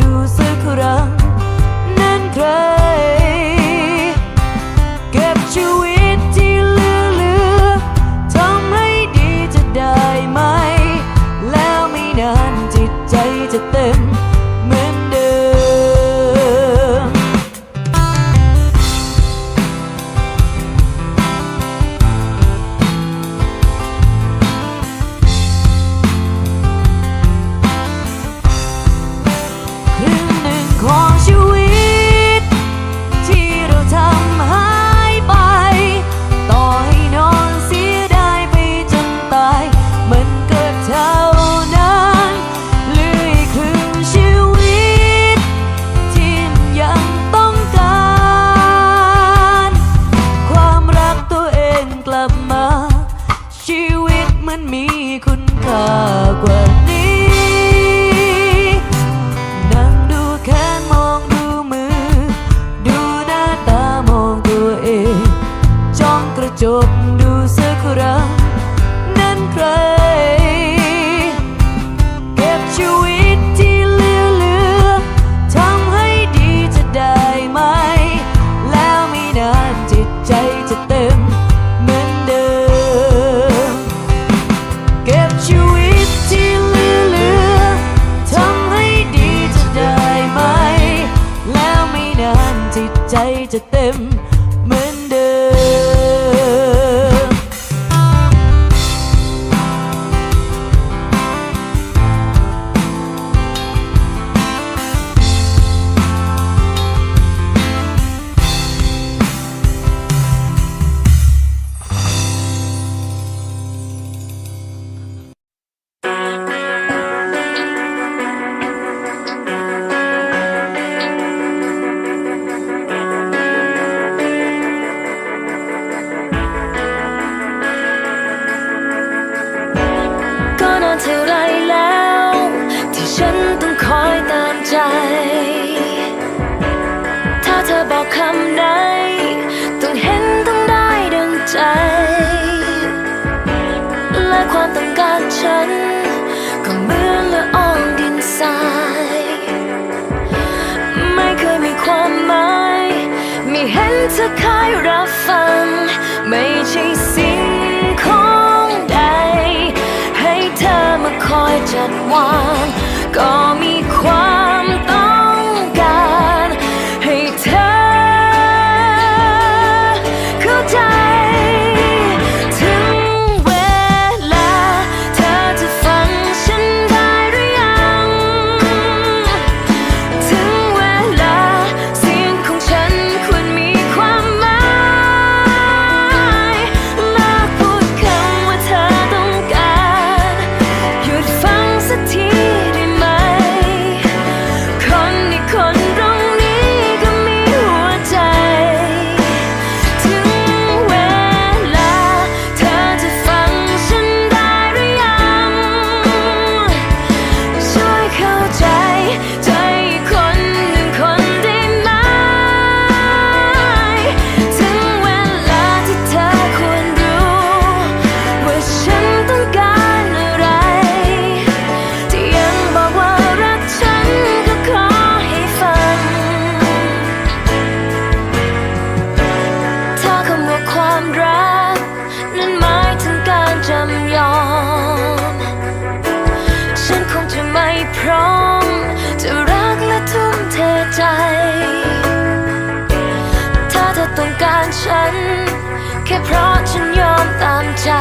ดูสักครั้งนั้นใคร จบดูสักครั้งนั้นใคร เก็บชีวิตที่เหลือเหลือทำให้ดีจะได้ไหม แล้วไม่นานจิตใจจะเต็มเหมือนเดิม เก็บชีวิตที่เหลือเหลือทำให้ดีจะได้ไหม แล้วไม่นานจิตใจจะเต็ม ธอคอยรับฟัง ใจ